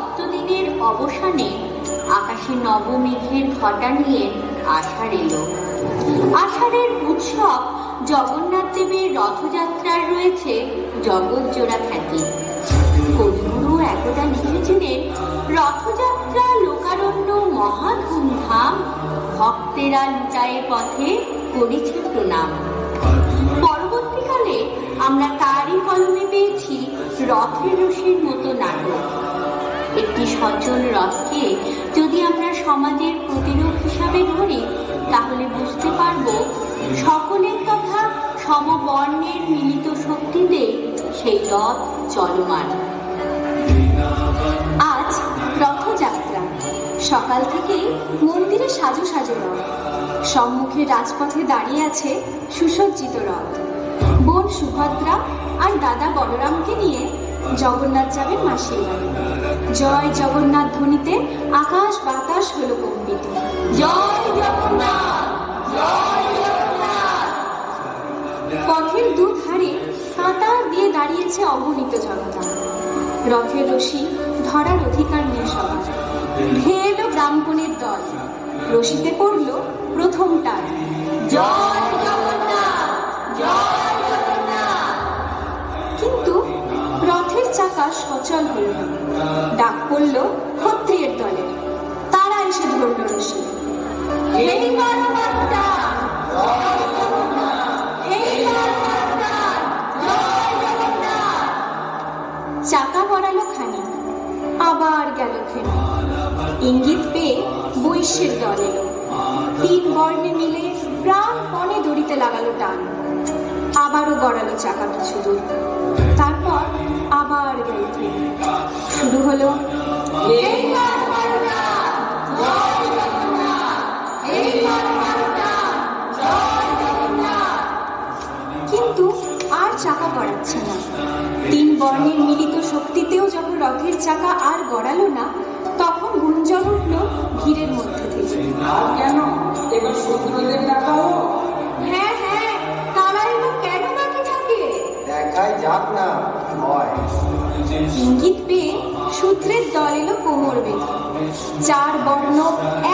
সপ্তদিনের অবসানে আকাশে নবমেঘের ঘটা নিয়ে আষাঢ় এলো। আষাঢ়ের উৎসব জগন্নাথ দেবের রথযাত্রার রয়েছে জগৎজোড়া খ্যাতি। কবিগুরু একদা লিখেছিলেন, রথযাত্রা লোকারণ্য মহা ধুমধাম, ভক্তেরা লুটায়ে পথে করেছে প্রণাম। পরবর্তীকালে আমরা তারই কলমে পেয়েছি রথের রশির মতো নাটক। একটি সচল রথকে যদি আমরা সমাজের প্রতিরূপ হিসাবে ধরি, তাহলে বুঝতে পারব সকলের তথা সমবর্ণের মিলিত শক্তিতে সেই রথ চলমান। আজ রথযাত্রা। সকাল থেকেই মন্দিরে সাজু সাজু রথ। সম্মুখে রাজপথে দাঁড়িয়ে আছে সুসজ্জিত রথ। বোন সুভদ্রা আর দাদা বলরামকে নিয়ে জগন্নাথ যাবেন মাসির বাড়ি। জয় জগন্নাথ ধ্বনিতে আকাশ বাতাস হলো কম্পিত। জয় জগন্নাথ পথের দুধারে কাঁটার দিয়ে দাঁড়িয়েছে অগণিত জনতা। রথের রশি ধরার অধিকার নেই সবার। ধেয়ে এলো ব্রাহ্মণের দল, রশিতে পড়ল প্রথম টান। জয় জগন্নাথ। কিন্তু রথের চাকা সচল হল না। ডাক পড়ল ক্ষত্রিয়ের দলে। তারা এসে ধরল রশি চাকা গড়ালো খানি, আবার গেল থেমে ইঙ্গিত পেয়ে বৈশ্যের দল। তিন বর্ণে মিলে প্রাণপণে দড়িতে লাগালো টান। আবারও গড়ালো চাকা কিছু দূর তারপর আবার গেল শুরু হলো। কিন্তু আর চাকা গড়াচ্ছে না। তিন বর্ণের মিলিত শক্তিতেও যখন রথের চাকা আর গড়ালো না, তখন গুঞ্জন উঠল ভিড়ের মধ্যে থেকে। কেন? এবার শত্রুদের দেখাই যাক না কি হয়। ইঙ্গিত পেয়ে সূত্রের দল এলো কোমর বেঁধে। চার বর্ণ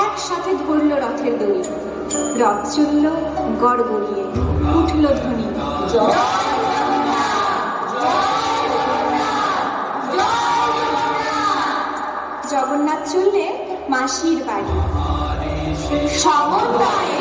একসাথে ধরল রথের দড়ি। রথ চলল গড় গড়িয়ে, উঠল ধ্বনি। জগন্নাথ চললে মাসির বাড়ি। সমন্বয়ের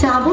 শ্রাবণ